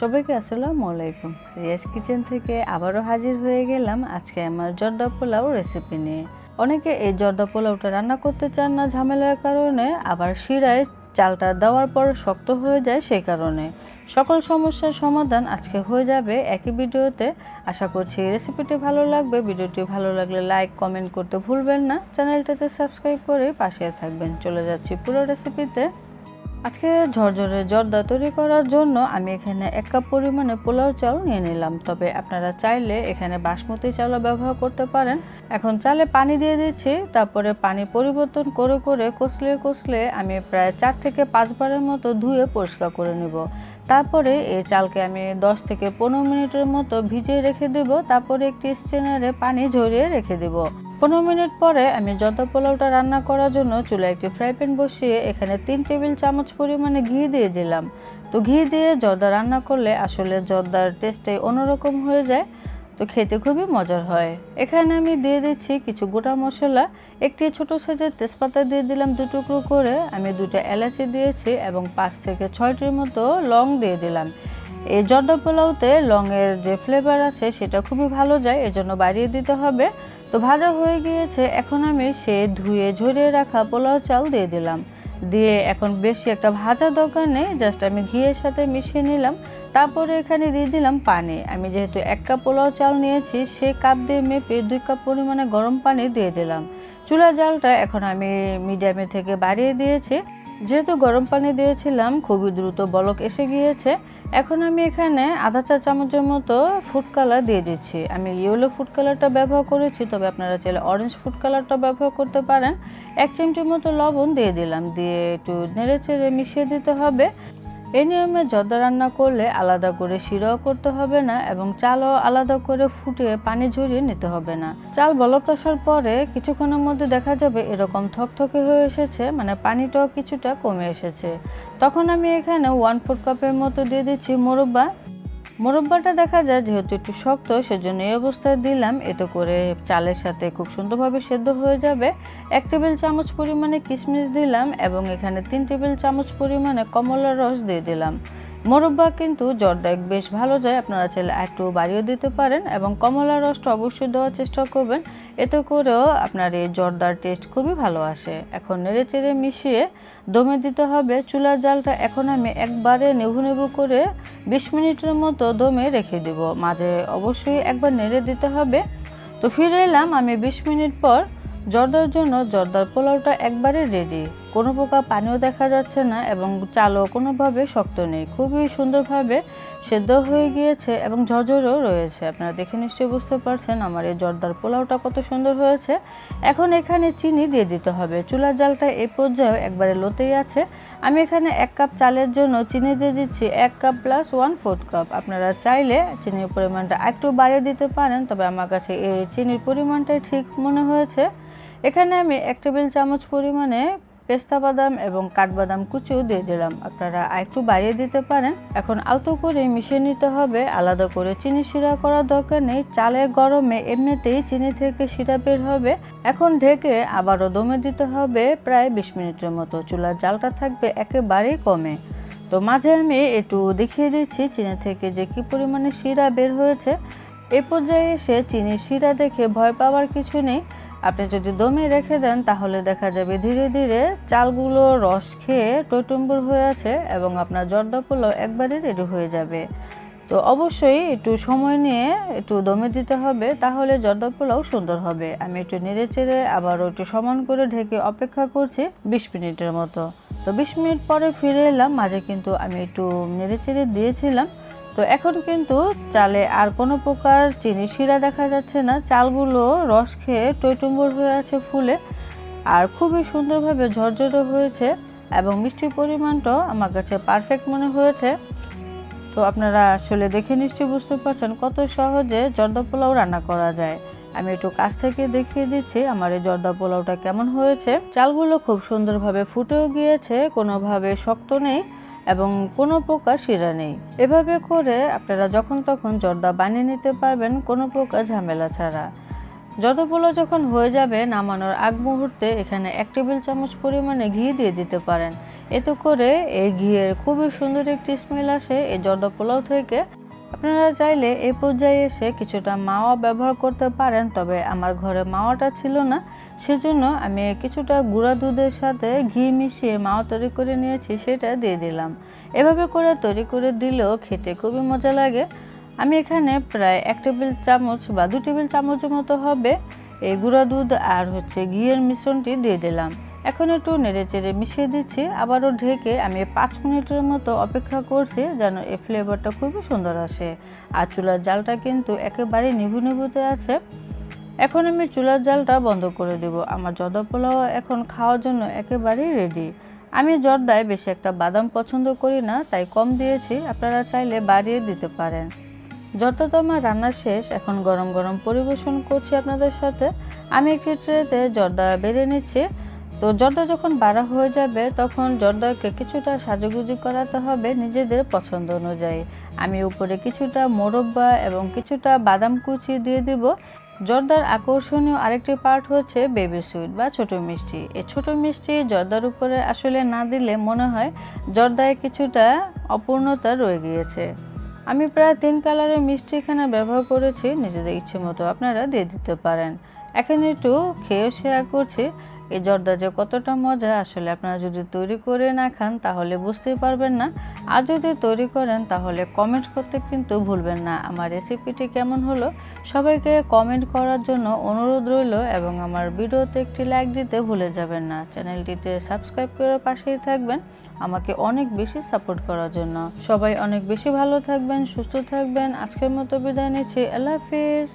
সবাইকে আসসালামু আলাইকুম। রিয়াজ কিচেন থেকে আবারও হাজির হয়ে গেলাম আজকে আমার জর্দা পোলাও রেসিপি নিয়ে। অনেকে এই জর্দা পোলাওটা রান্না করতে চান না ঝামেলার কারণে, আবার শিরায় চালটা দেওয়ার পর শক্ত হয়ে যায় সেই কারণে। সকল সমস্যার সমাধান আজকে হয়ে যাবে একই ভিডিওতে। আশা করছি রেসিপিটি ভালো লাগবে। ভিডিওটি ভালো লাগলে লাইক কমেন্ট করতে ভুলবেন না। চ্যানেলটাতে সাবস্ক্রাইব করে পাশে থাকবেন। চলে যাচ্ছি পুরো রেসিপিতে আজকে ঝরঝরে জর্দা তৈরি করার জন্য আমি এখানে এক কাপ পরিমাণে পোলাও চাল নিয়ে নিলাম। তবে আপনারা চাইলে এখানে বাসমতি চালও ব্যবহার করতে পারেন। এখন চালে পানি দিয়ে দিচ্ছি, তারপরে পানি পরিবর্তন করে করে কষলে কষলে আমি প্রায় চার থেকে পাঁচবারের মতো ধুয়ে পরিষ্কার করে নেব। তারপরে এই চালকে আমি 10 থেকে পনেরো মিনিটের মতো ভিজিয়ে রেখে দেব। তারপরে একটি স্টেনারে পানি ঝরিয়ে রেখে দেব। পনেরো মিনিট পরে আমি যত পোলাওটা রান্না করার জন্য চুলে একটি ফ্রাই প্যান বসিয়ে এখানে তিন টেবিল চামচ পরিমাণে ঘি দিয়ে দিলাম। তো ঘি দিয়ে জর্দা রান্না করলে আসলে জর্দার টেস্টটাই অন্যরকম হয়ে যায়। তো খেতে খুবই মজার হয়। এখানে আমি দিয়ে দিচ্ছি কিছু গোটা মশলা, একটি ছোট সাইজের তেজপাতা দিয়ে দিলাম দু টুকরো করে। আমি দুটো এলাচি দিয়েছি এবং পাঁচ থেকে ছয়টির মতো লং দিয়ে দিলাম। এই জর্দা পোলাওতে লংয়ের যে ফ্লেভার আছে, সেটা খুবই ভালো যায়, এজন্য বাড়িয়ে দিতে হবে। তো ভাজা হয়ে গিয়েছে, এখন আমি সে ধুয়ে ঝরিয়ে রাখা পোলাও চাল দিয়ে দিলাম। দিয়ে এখন বেশি একটা ভাজা দরকার নেই জাস্ট আমি ঘিয়ের সাথে মিশিয়ে নিলাম। তারপরে এখানে দিয়ে দিলাম পানি। আমি যেহেতু এক কাপ পোলাও চাল নিয়েছি, সে কাপ দিয়ে মেপে দুই কাপ পরিমাণে গরম পানি দিয়ে দিলাম। চুলা জালটা এখন আমি মিডিয়ামে থেকে বাড়িয়ে দিয়েছি। যেহেতু গরম পানি দিয়েছিলাম, খুবই দ্রুত বলক এসে গিয়েছে। এখন আমি এখানে আধা চা চামচের মতো ফুড কালার দিয়ে দিচ্ছি। আমি ইয়েলো ফুড কালারটা ব্যবহার করেছি, তবে আপনারা চাইলে অরেঞ্জ ফুড কালারটা ব্যবহার করতে পারেন। এক চিমটির মতো লবণ দিয়ে দিলাম, দিয়ে একটু নেড়ে চেড়ে মিশিয়ে দিতে হবে। এই নিয়মে জর্দা রান্না করলে আলাদা করে শিরাও করতে হবে না এবং চালও আলাদা করে ফুটিয়ে পানি ঝরিয়ে নিতে হবে না। চাল বলক আসার পরে কিছুক্ষণের মধ্যে দেখা যাবে এরকম থকথকে হয়ে এসেছে মানে পানিটাও কিছুটা কমে এসেছে। তখন আমি এখানে ওয়ান ফোর কাপের মতো দিয়ে দিচ্ছি মোরব্বা। মোরব্বাটা দেখা যায় যেহেতু একটু শক্ত, সেজন্য এই অবস্থায় দিলাম। এতে করে চালের সাথে খুব সুন্দরভাবে সেদ্ধ হয়ে যাবে। এক টেবিল চামচ পরিমাণে কিশমিশ দিলাম এবং এখানে তিন টেবিল চামচ পরিমাণে কমলার রস দিয়ে দিলাম। মোরব্বা কিন্তু জর্দা বেশ ভালো যায়। আপনারা চাইলে একটু বাড়িয়ে দিতে পারেন এবং কমলা রসটা অবশ্যই দেওয়ার চেষ্টা করবেন। এতে করেও আপনার এই জর্দার টেস্ট খুবই ভালো আসে। এখন নেড়ে চেড়ে মিশিয়ে দমে দিতে হবে। চুলার জালটা এখন আমি একবারে নেভু নেভু করে বিশ মিনিটের মতো দমে রেখে দেব। মাঝে অবশ্যই একবার নেড়ে দিতে হবে। তো ফিরে এলাম আমি বিশ মিনিট পর। জর্দার জন্য জর্দার পোলাওটা একবারে রেডি কোনো প্রকার পানিও দেখা যাচ্ছে না এবং চালও কোনোভাবে শক্ত নেই। খুবই সুন্দরভাবে সেদ্ধ হয়ে গিয়েছে এবং ঝরঝরেও রয়েছে। আপনারা দেখে নিশ্চয়ই বুঝতে পারছেন আমার এই জর্দার পোলাওটা কত সুন্দর হয়েছে। এখন এখানে চিনি দিয়ে দিতে হবে। চুলার জালটা এই পর্যায়েও একবারে লোতেই আছে। আমি এখানে এক কাপ চালের জন্য চিনি দিয়ে দিচ্ছি এক cup plus one fourth cup আপনারা চাইলে চিনির পরিমাণটা একটু বাড়িয়ে দিতে পারেন, তবে আমার কাছে এই চিনির পরিমাণটাই ঠিক মনে হয়েছে। এখানে আমি এক টেবিল চামচ পরিমাণে পেস্তা বাদাম এবং কাঠবাদাম কুচিও দিয়ে দিলাম। আপনারা একটু বাড়িয়ে দিতে পারেন। এখন আলতো করে মিশিয়ে নিতে হবে। আলাদা করে চিনি শিরা করার দরকার নেই। চালের গরমে এমনিতেই চিনি থেকে শিরা বের হবে। এখন ঢেকে আবারও দমে দিতে হবে প্রায় বিশ মিনিটের মতো। চুলার জালটা থাকবে একেবারেই কমে। তো মাঝে আমি একটু দেখিয়ে দিচ্ছি চিনি থেকে যে কি পরিমাণে শিরা বের হয়েছে। এ পর্যায়ে এসে চিনির শিরা দেখে ভয় পাওয়ার কিছু নেই। আপনি যদি দমে রেখে দেন, তাহলে দেখা যাবে ধীরে ধীরে চালগুলো রস খেয়ে টইটুম্বুর হয়ে আছে এবং আপনার জর্দা পোলাও একবারে রেডি হয়ে যাবে। তো অবশ্যই একটু সময় নিয়ে একটু দমে দিতে হবে, তাহলে জর্দা পোলাও সুন্দর হবে। আমি একটু নেড়ে চেড়ে আবারও একটু সমান করে ঢেকে অপেক্ষা করছি বিশ মিনিটের মতো। তো বিশ মিনিট পরে ফিরে এলাম, মাঝে কিন্তু আমি একটু নেড়ে চেড়ে দিয়েছিলাম। তো এখন কিন্তু চালে আর কোনো প্রকার চিনি শিরা দেখা যাচ্ছে না। চালগুলো রস খেয়ে টইটুম্বর হয়ে আছে ফুলে আর খুবই সুন্দরভাবে ঝরঝরে হয়েছে এবং মিষ্টির পরিমাণটাও আমার কাছে পারফেক্ট মনে হয়েছে। তো আপনারা আসলে দেখে নিশ্চয়ই বুঝতে পারছেন কত সহজে জর্দা পোলাও রান্না করা যায়। আমি একটু কাছ থেকে দেখিয়ে দিচ্ছি আমার এই জর্দা পোলাওটা কেমন হয়েছে। চালগুলো খুব সুন্দরভাবে ফুটেও গিয়েছে, কোনোভাবে শক্ত নেই। এবং কোনো প্রকার শিরা নেই। এভাবে করে আপনারা যখন তখন জর্দা বানিয়ে নিতে পারবেন কোনো প্রকার ঝামেলা ছাড়া। যতগুলো যখন হয়ে যাবে নামানোর আগ মুহূর্তে এখানে এক টেবিল চামচ পরিমাণে ঘি দিয়ে দিতে পারেন। এতে করে এই ঘিয়ের খুবই সুন্দর একটি স্মেল আসে। এই জর্দা পোলাও থেকে আপনারা চাইলে এই পর্যায়ে এসে কিছুটা মাওয়া ব্যবহার করতে পারেন, তবে আমার ঘরে মাওয়াটা ছিল না। সেজন্য আমি কিছুটা গুঁড়া দুধের সাথে ঘি মিশিয়ে মাওয়া তৈরি করে নিয়েছি, সেটা দিয়ে দিলাম। এভাবে করে তৈরি করে দিলেও খেতে খুবই মজা লাগে। আমি এখানে প্রায় এক টেবিল চামচ বা দু টেবিল চামচের মতো হবে। এই গুঁড়া দুধ আর হচ্ছে ঘিয়ের মিশ্রণটি দিয়ে দিলাম। এখন একটু নেড়ে চেড়ে মিশিয়ে দিচ্ছি। আবারও ঢেকে আমি পাঁচ মিনিটের মতো অপেক্ষা করছি যেন এই ফ্লেভারটা খুবই সুন্দর আসে। আর চুলার জালটা কিন্তু একেবারে নিভু নিভুতে আছে। এখন আমি চুলার জালটা বন্ধ করে দেব। আমার জর্দা পোলাও এখন খাওয়ার জন্য একেবারেই রেডি আমি জর্দায় বেশি একটা বাদাম পছন্দ করি না, তাই কম দিয়েছি। আপনারা চাইলে বাড়িয়ে দিতে পারেন। যত তো আমার রান্না শেষ। এখন গরম গরম পরিবেশন করছি আপনাদের সাথে। আমি একটি ট্রেতে জর্দা বেড়ে নিচ্ছি। তো জর্দা যখন বাড়া হয়ে যাবে, তখন জর্দাকে কিছুটা সাজুগুজু করাতে হবে নিজেদের পছন্দ অনুযায়ী। আমি উপরে কিছুটা মোরব্বা এবং কিছুটা বাদাম কুচি দিয়ে দিব। জর্দার আকর্ষণীয় আরেকটি পার্ট হচ্ছে বেবি সুইট বা ছোট মিষ্টি। এই ছোট মিষ্টি জর্দার উপরে আসলে না দিলে মনে হয় জর্দায় কিছুটা অপূর্ণতা রয়ে গিয়েছে। আমি প্রায় তিন কালারের মিষ্টি এখানে ব্যবহার করেছি, নিজেদের ইচ্ছে মতো আপনারা দিয়ে দিতে পারেন। এখানে একটু খেয়েও শেয়ার করছি। এই জর্দা যে কতটা মজা, আসলে আপনারা যদি তৈরি করে না খান তাহলে বুঝতেই পারবেন না। আর যদি তৈরি করেন তাহলে কমেন্ট করতে কিন্তু ভুলবেন না। আমার রেসিপিটি কেমন হলো সবাইকে কমেন্ট করার জন্য অনুরোধ রইল এবং আমার ভিডিওতে একটি লাইক দিতে ভুলে যাবেন না। চ্যানেলটিতে সাবস্ক্রাইব করে পাশেই থাকবেন, আমাকে অনেক বেশি সাপোর্ট করার জন্য। সবাই অনেক বেশি ভালো থাকবেন, সুস্থ থাকবেন। আজকের মতো বিদায় নিচ্ছি। আল্লাহ হাফিজ।